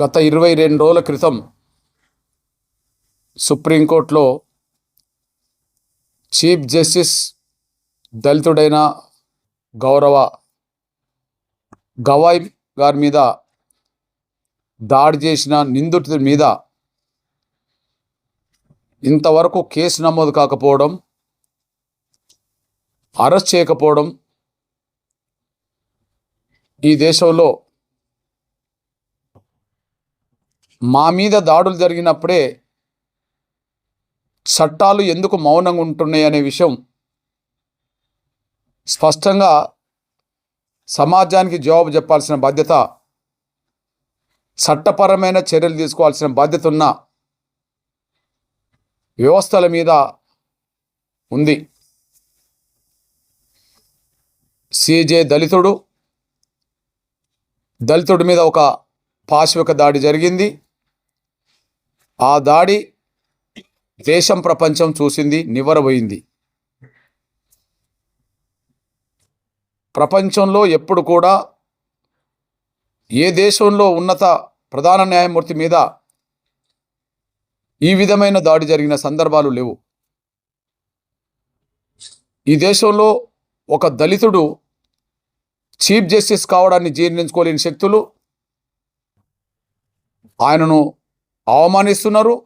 గత ఇరవై రెండు రోజుల క్రితం సుప్రీంకోర్టులో చీఫ్ జస్టిస్ దళితుడైన గౌరవ గవాయ్ గారి మీద దాడి చేసిన నిందితుడి మీద ఇంతవరకు కేసు నమోదు కాకపోవడం అరెస్ట్ చేయకపోవడం ఈ దేశంలో మా మీద దాడులు జరిగినప్పుడే చట్టాలు ఎందుకు మౌనంగా ఉంటున్నాయి అనే విషయం స్పష్టంగా సమాజానికి జవాబు చెప్పాల్సిన బాధ్యత చట్టపరమైన చర్యలు తీసుకోవాల్సిన బాధ్యత ఉన్న వ్యవస్థల మీద ఉంది. సిజే దళితుడు దళితుడి మీద ఒక పాశ్విక దాడి జరిగింది. ఆ దాడి దేశం ప్రపంచం చూసింది నివ్వరబోయింది. ప్రపంచంలో ఎప్పుడు కూడా ఏ దేశంలో ఉన్నత ప్రధాన న్యాయమూర్తి మీద ఈ విధమైన దాడి జరిగిన సందర్భాలు లేవు. ఈ దేశంలో ఒక దళితుడు చీఫ్ జస్టిస్ కావడాన్ని జీర్ణించుకోలేని శక్తులు ఆయనను అవమానిస్తున్నారు.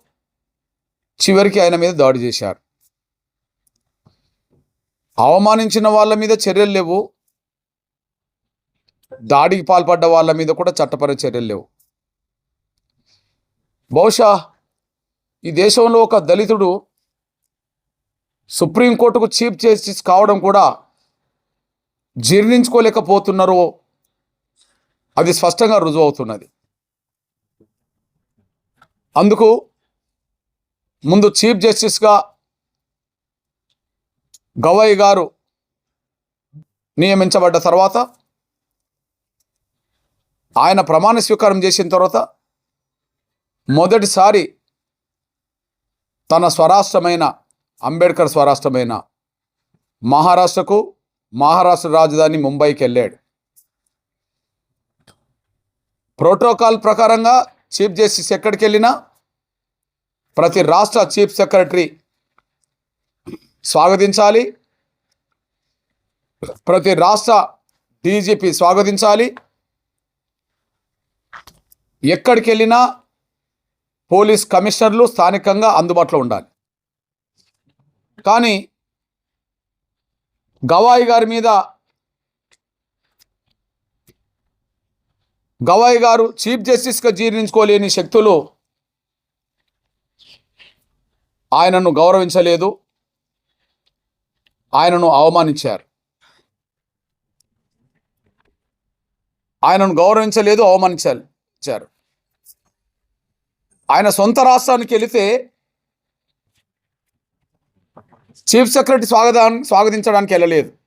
చివరికి ఆయన మీద దాడి చేశారు. అవమానించిన వాళ్ళ మీద చర్యలు లేవు. దాడికి పాల్పడ్డ వాళ్ళ మీద కూడా చట్టపర చర్యలు లేవు. బహుశా ఈ దేశంలో ఒక దళితుడు సుప్రీంకోర్టుకు చీఫ్ జస్టిస్ కావడం కూడా జీర్ణించుకోలేకపోతున్నారో అది స్పష్టంగా రుజువు అవుతున్నది. అందుకు ముందు చీఫ్ జస్టిస్గా గవయ్ గారు నియమించబడ్డ తర్వాత ఆయన ప్రమాణ స్వీకారం చేసిన తర్వాత మొదటిసారి తన స్వరాష్ట్రమైన అంబేద్కర్ స్వరాష్ట్రమైన మహారాష్ట్రకు మహారాష్ట్ర రాజధాని ముంబైకి వెళ్ళాడు. ప్రోటోకాల్ ప్రకారంగా చీఫ్ జస్టిస్ ఎక్కడికి వెళ్ళినా ప్రతి రాష్ట్ర చీఫ్ సెక్రటరీ స్వాగతించాలి. ప్రతి రాష్ట్ర డీజీపీ స్వాగతించాలి. ఎక్కడికి వెళ్ళినా పోలీస్ కమిషనర్లు స్థానికంగా అందుబాటులో ఉండాలి. కానీ గవాయి గారి మీద గవాయి గారు చీఫ్ జస్టిస్గా జీర్ణించుకోలేని శక్తులు ఆయనను గౌరవించలేదు. ఆయనను అవమానించారు. ఆయనను గౌరవించలేదు అవమానించారు. ఆయన సొంత రాష్ట్రానికి వెళితే చీఫ్ సెక్రటరీ స్వాగతాన్ని స్వాగతించడానికి వెళ్ళలేదు.